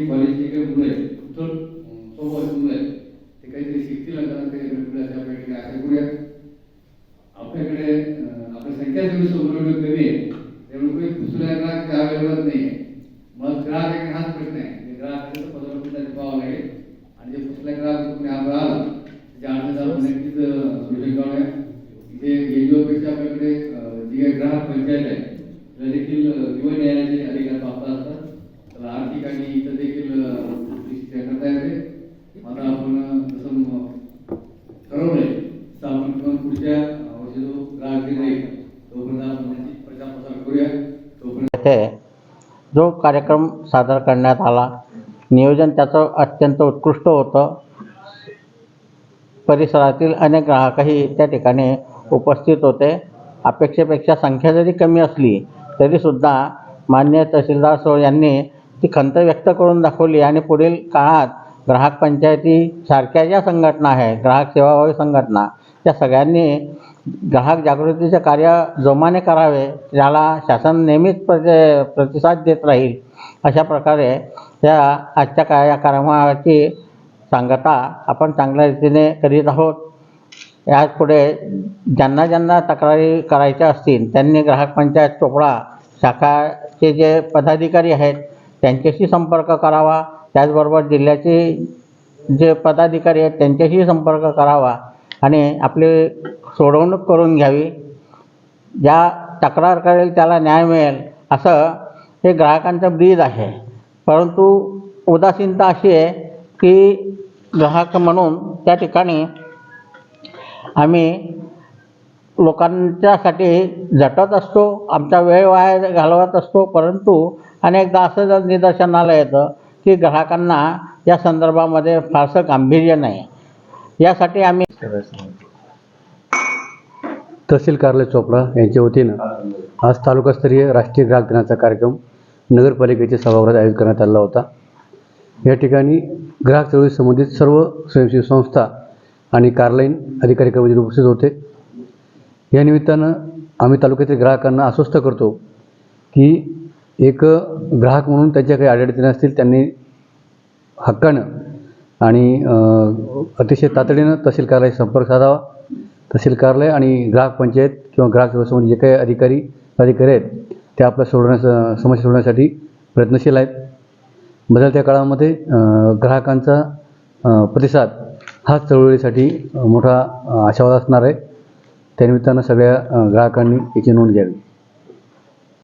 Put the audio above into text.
गावाची कॉलेजची काही मुलं आहेत सोबत मुलं आहेत ते काहीतरी शिकतील आणि त्यांना काही आपल्याकडे आशा करूया आपल्याकडे संख्या सोबत कमी आहे त्यामुळे काही दुसऱ्या ग्राहक अवेलेबल नाही आहे मग ग्राहक एक हाच प्रश्न आहे ते ग्राहकाचं पदावर त्याने पाहावं लागेल? आणि जे कुठल्या ग्राहक तुम्ही आम्हाला आला त्याच्या अडचण चालू नक्कीच सोल्युशन इथे एनजीओपेक्षा आपल्याकडे जी काही ग्राहक पंचायत आहे त्याला देखील अं, जीवन न्यायालयाचे अधिकार प्राप्त असतात. जो कार्यक्रम सादर करण्यात आला नियोजन त्याचं अत्यंत उत्कृष्ट होतं. परिसरातील अनेक ग्राहकही त्या ठिकाणी उपस्थित होते. अपेक्षेपेक्षा संख्या जरी कमी असली तरीसुद्धा मान्य तहसीलदार सो यांनी ती खंत व्यक्त करून दाखवली आणि पुढील काळात ग्राहक पंचायती सारख्या ज्या संघटना आहेत ग्राहक सेवाभावी संघटना त्या सगळ्यांनी ग्राहक जागृतीचे कार्य जोमाने करावे याला शासन नेहमीच प्रति प्रतिसाद देत राहील अशा प्रकारे या आजच्या का या कार्यक्रमाची सांगता आपण चांगल्या रीतीने करीत आहोत. यापुढे ज्यांना ज्यांना तक्रारी करायच्या असतील त्यांनी ग्राहक पंचायत चोपडा शाखाचे जे पदाधिकारी आहेत त्यांच्याशी संपर्क करावा. त्याचबरोबर जिल्ह्याचे जे पदाधिकारी आहेत त्यांच्याशी संपर्क करावा. आणि आपली सोडवणूक करून घ्यावी. ज्या तक्रार करेल त्याला न्याय मिळेल असं हे ग्राहकांचं ब्रीद आहे. परंतु उदासीनता अशी आहे की ग्राहक म्हणून त्या ठिकाणी आम्ही लोकांच्यासाठी झटत असतो आमचा वेळ वाया घालवत असतो परंतु अनेकदा असं जर निदर्शनाला येतं की ग्राहकांना या संदर्भामध्ये फारसं गांभीर्य नाही. यासाठी आम्ही तहसील कार्यालय चोपडा यांच्या वतीनं आज तालुकास्तरीय राष्ट्रीय ग्राहक दिनाचा कार्यक्रम नगरपालिकेच्या सभागृहात आयोजित करण्यात आला होता. या ठिकाणी ग्राहक चळवळी संबंधित सर्व स्वयंसेवी संस्था आणि कार्यालयीन अधिकारी कर्मचारी उपस्थित होते. या निमित्तानं आम्ही तालुक्यातील ग्राहकांना आश्वस्त करतो की एक ग्राहक म्हणून त्यांच्या काही अडचणी असतील त्यांनी हक्कानं आणि अतिशय तातडीनं तहसील कार्यालय संपर्क साधावा. तहसील कार्यालय आणि ग्राहक पंचायत किंवा ग्राहक सेवा जे काही अधिकारी अधिकारी आहेत ते आपल्या सोडवण्याचा समस्या सोडवण्यासाठी प्रयत्नशील आहेत. बदलत्या काळामध्ये ग्राहकांचा प्रतिसाद हा चळवळीसाठी मोठा आशावाद असणार आहे. त्यानिमित्तानं सगळ्या ग्राहकांनी याची नोंद घ्यावी.